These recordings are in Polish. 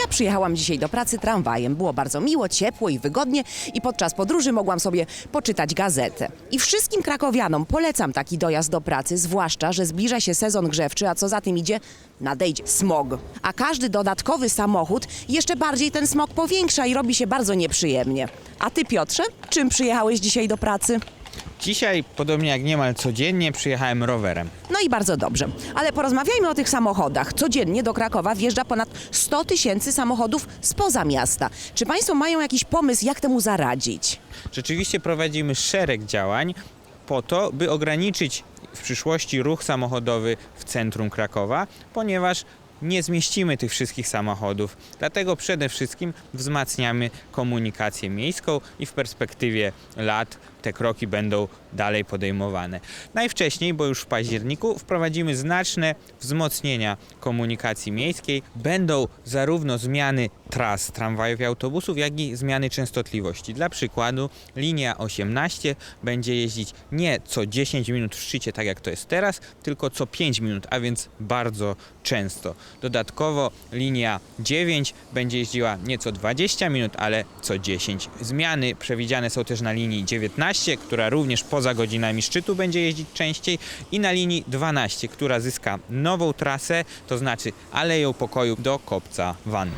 Ja przyjechałam dzisiaj do pracy tramwajem. Było bardzo miło, ciepło i wygodnie i podczas podróży mogłam sobie poczytać gazetę. I wszystkim krakowianom polecam taki dojazd do pracy, zwłaszcza, że zbliża się sezon grzewczy, a co za tym idzie, nadejdzie smog. A każdy dodatkowy samochód jeszcze bardziej ten smog powiększa i robi się bardzo nieprzyjemnie. A ty Piotrze, czym przyjechałeś dzisiaj do pracy? Dzisiaj, podobnie jak niemal codziennie, przyjechałem rowerem. No i bardzo dobrze. Ale porozmawiajmy o tych samochodach. Codziennie do Krakowa wjeżdża ponad 100 tysięcy samochodów spoza miasta. Czy Państwo mają jakiś pomysł, jak temu zaradzić? Rzeczywiście prowadzimy szereg działań po to, by ograniczyć w przyszłości ruch samochodowy w centrum Krakowa, ponieważ nie zmieścimy tych wszystkich samochodów. Dlatego przede wszystkim wzmacniamy komunikację miejską i w perspektywie lat te kroki będą dalej podejmowane. Najwcześniej, bo już w październiku, wprowadzimy znaczne wzmocnienia komunikacji miejskiej. Będą zarówno zmiany tras tramwajów i autobusów, jak i zmiany częstotliwości. Dla przykładu linia 18 będzie jeździć nie co 10 minut w szczycie, tak jak to jest teraz, tylko co 5 minut, a więc bardzo często. Dodatkowo linia 9 będzie jeździła nie co 20 minut, ale co 10. Zmiany przewidziane są też na linii 19, która również poza godzinami szczytu będzie jeździć częściej i na linii 12, która zyska nową trasę, to znaczy Aleją Pokoju do Kopca Wandy.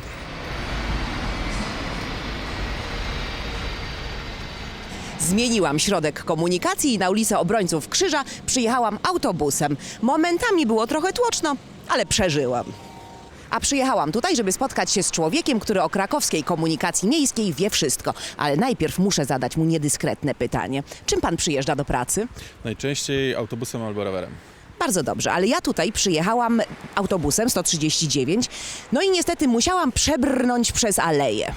Zmieniłam środek komunikacji i na ulicę Obrońców Krzyża przyjechałam autobusem. Momentami było trochę tłoczno, ale przeżyłam. A przyjechałam tutaj, żeby spotkać się z człowiekiem, który o krakowskiej komunikacji miejskiej wie wszystko. Ale najpierw muszę zadać mu niedyskretne pytanie. Czym pan przyjeżdża do pracy? Najczęściej autobusem albo rowerem. Bardzo dobrze, ale ja tutaj przyjechałam autobusem 139, no i niestety musiałam przebrnąć przez aleję.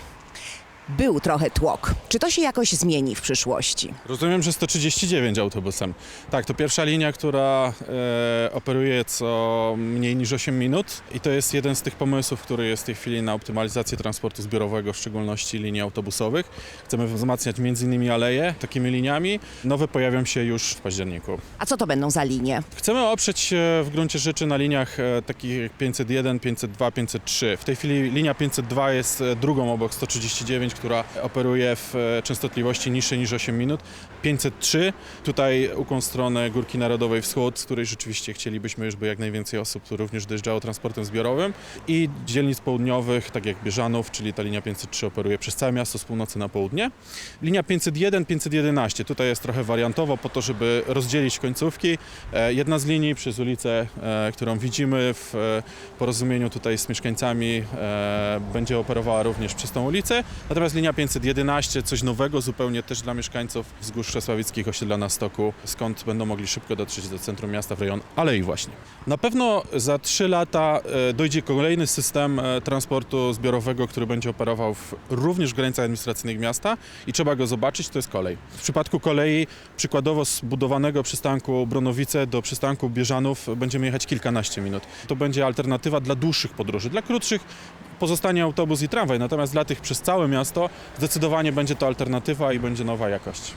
Był trochę tłok. Czy to się jakoś zmieni w przyszłości? Rozumiem, że 139 autobusem. Tak, to pierwsza linia, która e, operuje co mniej niż 8 minut i to jest jeden z tych pomysłów, który jest w tej chwili na optymalizację transportu zbiorowego, w szczególności linii autobusowych. Chcemy wzmacniać m.in. aleje takimi liniami. Nowe pojawią się już w październiku. A co to będą za linie? Chcemy oprzeć się w gruncie rzeczy na liniach e, takich jak 501, 502, 503. W tej chwili linia 502 jest e, drugą obok 139, która operuje w e, częstotliwości niższej niż 8 minut. 503, tutaj ukłon stronę Górki Narodowej Wschód, z której rzeczywiście chcielibyśmy, żeby jak najwięcej osób również dojeżdżało transportem zbiorowym. I dzielnic południowych, tak jak Bieżanów, czyli ta linia 503 operuje przez całe miasto z północy na południe. Linia 501, 511, tutaj jest trochę wariantowo po to, żeby rozdzielić końcówki. E, Jedna z linii przez ulicę, e, którą widzimy w porozumieniu tutaj z mieszkańcami, będzie operowała również przez tą ulicę. Natomiast linia 511, coś nowego zupełnie też dla mieszkańców wzgórz Czesławickich, osiedla na Stoku, skąd będą mogli szybko dotrzeć do centrum miasta w rejon Alei właśnie. Na pewno za 3 lata e, dojdzie kolejny system e, transportu zbiorowego, który będzie operował w, również w granicach administracyjnych miasta i trzeba go zobaczyć, to jest kolej. W przypadku kolei przykładowo z budowanego przystanku Bronowice do przystanku Bieżanów będziemy jechać kilkanaście minut. To będzie alternatywa dla dłuższych podróży. Dla krótszych pozostanie autobus i tramwaj, natomiast dla tych przez całe miasto zdecydowanie będzie to alternatywa i będzie nowa jakość.